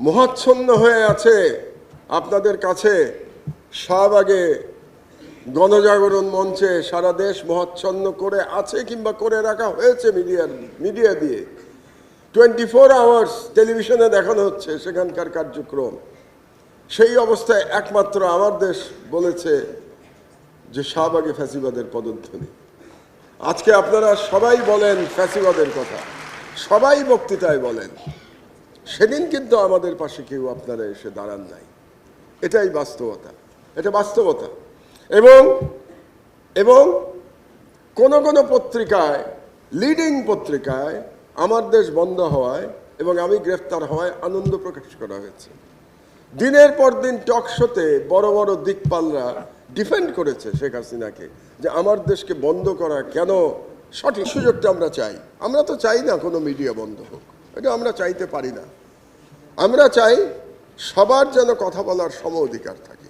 মোহাচ্ছন্ন হয়ে আছে আপনাদের কাছে শাহবাগে গণজাগরণ মঞ্চে সারা দেশ মোহাচ্ছন্ন করে আছে কিংবা করে রাখা হয়েছে মিডিয়ার, মিডিয়া দিয়ে। টোয়েন্টি ফোর আওয়ার্স টেলিভিশনে দেখানো হচ্ছে সেখানকার কার্যক্রম। সেই অবস্থায় একমাত্র আমার দেশ বলেছে যে শাহবাগে ফ্যাসিবাদের পদধ্বনি। আজকে আপনারা সবাই বলেন ফ্যাসিবাদের কথা। সবাই বক্তৃতায় বলেন। সেদিন কিন্তু আমাদের পাশে কেউ আপনারা এসে দাঁড়ান নাই। এটাই বাস্তবতা। এটা বাস্তবতা। এবং এবং কোন কোন পত্রিকায় লিডিং পত্রিকায় আমার দেশ বন্ধ হওয়ায় এবং আমি গ্রেফতার হওয়ায় আনন্দ প্রকাশ করা হয়েছে। দিনের পর দিন টক শোতে বড় বড় দিকপালরা ডিফেন্ড করেছে শেখ হাসিনাকে যে আমার দেশকে বন্ধ করা কেন? সঠিক সুযোগটা আমরা চাই। আমরা তো চাই না কোনো মিডিয়া বন্ধ হোক। এটা আমরা চাইতে পারি না। আমরা চাই সবার যেন কথা বলার সম অধিকার থাকে।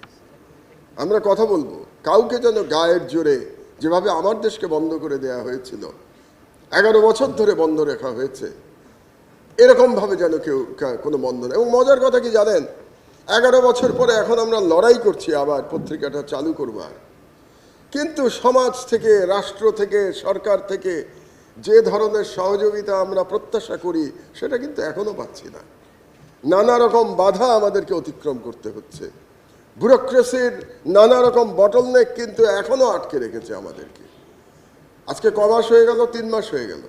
আমরা কথা বলব, কাউকে যেন গায়ের জোরে যেভাবে আমার দেশকে বন্ধ করে দেয়া হয়েছিল, এগারো বছর ধরে বন্ধ রাখা হয়েছে, এরকমভাবে যেন কেউ কোনো বন্ধ নেই এবং মজার কথা কি জানেন? এগারো বছর পরে এখন আমরা লড়াই করছি আবার, পত্রিকাটা চালু করবার কিন্তু সমাজ থেকে, রাষ্ট্র থেকে, সরকার থেকে যে ধরনের সহযোগিতা আমরা প্রত্যাশা করি, সেটা কিন্তু এখনও পাচ্ছি না। নানা রকম বাধা আমাদেরকে অতিক্রম করতে হচ্ছে। ব্যুরোক্রেসির নানা রকম বটলনেক কিন্তু এখনও আটকে রেখেছে আমাদেরকে। আজকে ক মাস হয়ে গেল? তিন মাস হয়ে গেল।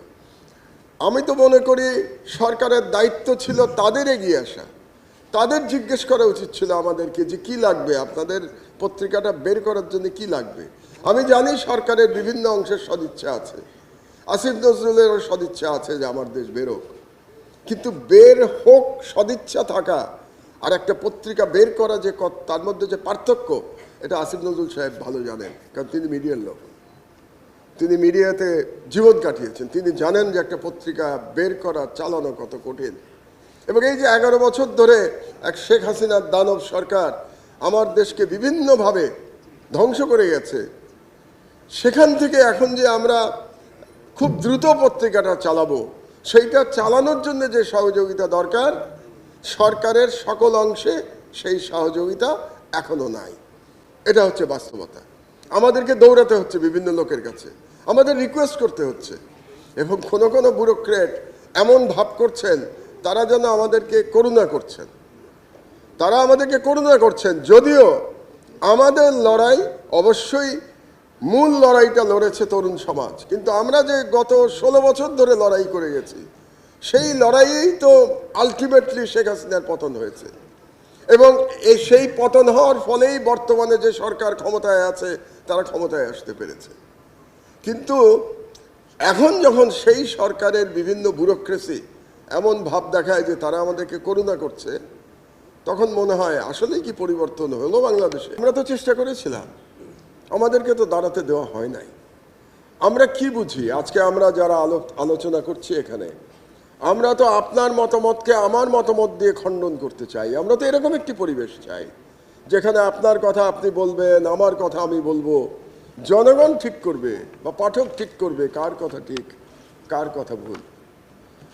আমি তো মনে করি সরকারের দায়িত্ব ছিল তাদের এগিয়ে আসা। তাদের জিজ্ঞেস করা উচিত ছিল আমাদেরকে যে কি লাগবে? আপনাদের পত্রিকাটা বের করার জন্য কি লাগবে? আমি জানি সরকারের বিভিন্ন অংশের সদিচ্ছা আছে। আসিফ নজরুলেরও সদিচ্ছা আছে যে আমার দেশ বেরোক। কিন্তু বের হোক সদিচ্ছা থাকা আর একটা পত্রিকা বের করা যে তার মধ্যে যে পার্থক্য, এটা আসিফ নজরুল সাহেব ভালো জানেন, কারণ তিনি মিডিয়ার লোক। তিনি মিডিয়াতে জীবন কাটিয়েছেন। তিনি জানেন যে একটা পত্রিকা বের করা, চালানো কত কঠিন। এবং এই যে এগারো বছর ধরে এক শেখ হাসিনার দানব সরকার আমার দেশকে বিভিন্নভাবে ধ্বংস করে গেছে, সেখান থেকে এখন যে আমরা খুব দ্রুত পত্রিকাটা চালাবো সেইটা চালানোর জন্য যে সহযোগিতা দরকার, সরকারের সকল অংশে সেই সহযোগিতা এখনও নাই। এটা হচ্ছে বাস্তবতা। আমাদেরকে দৌড়াতে হচ্ছে বিভিন্ন লোকের কাছে। আমাদের রিকোয়েস্ট করতে হচ্ছে। এবং কোনো কোনো ব্যুরোক্রেট এমন ভাব করছেন, তারা যেন আমাদেরকে করুণা করছেন। তারা আমাদেরকে করুণা করছেন। যদিও আমাদের লড়াই অবশ্যই মূল লড়াইটা লড়েছে তরুণ সমাজ। কিন্তু আমরা যে গত ষোলো বছর ধরে লড়াই করে গেছি, সেই লড়াইয়েই তো আলটিমেটলি শেখ হাসিনার পতন হয়েছে। এবং এই সেই পতন হওয়ার ফলেই বর্তমানে যে সরকার ক্ষমতায় আছে, তারা ক্ষমতায় আসতে পেরেছে। কিন্তু এখন যখন সেই সরকারের বিভিন্ন ব্যুরোক্রেসি এমন ভাব দেখায় যে তারা আমাদেরকে করুণা করছে, তখন মনে হয় আসলেই কি পরিবর্তন হলো বাংলাদেশে। আমরা তো চেষ্টা করেছিলাম। আমাদেরকে তো দাঁড়াতে দেওয়া হয় নাই। আমরা কি বুঝি? আজকে আমরা যারা আলো আলোচনা করছি এখানে, আমরা তো আপনার মতামতকে আমার মতামত দিয়ে খণ্ডন করতে চাই। আমরা তো এরকম একটি পরিবেশ চাই, যেখানে আপনার কথা আপনি বলবেন, আমার কথা আমি বলব। জনগণ ঠিক করবে বা পাঠক ঠিক করবে কার কথা ঠিক, কার কথা ভুল।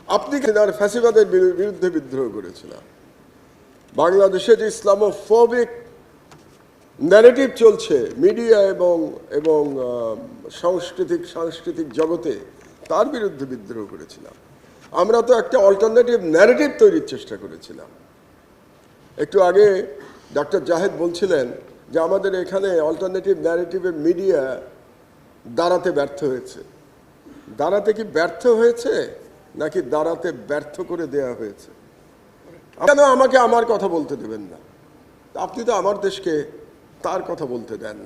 আপনি কেনার ফ্যাসিবাদের বিরু- বিরুদ্ধে বিদ্রোহ করেছিলাম বাংলাদেশে যে ইসলামোফোবিক ন্যারেটিভ চলছে মিডিয়া এবং এবং সাংস্কৃতিক সাংস্কৃতিক জগতে তার বিরুদ্ধে বিদ্রোহ করেছিলাম। আমরা তো একটা অল্টারনেটিভ ন্যারেটিভ তৈরির চেষ্টা করেছিলাম। একটু আগে ডক্টর জাহেদ বলছিলেন যে আমাদের এখানে অল্টারনেটিভ ন্যারেটিভের মিডিয়া দাঁড়াতে ব্যর্থ হয়েছে। দাঁড়াতে কি ব্যর্থ হয়েছে, নাকি দাঁড়াতে ব্যর্থ করে দেয়া হয়েছে? কেন আমাকে আমার কথা বলতে দেবেন না? আপনি তো আমার দেশকে তার কথা বলতে দেন না।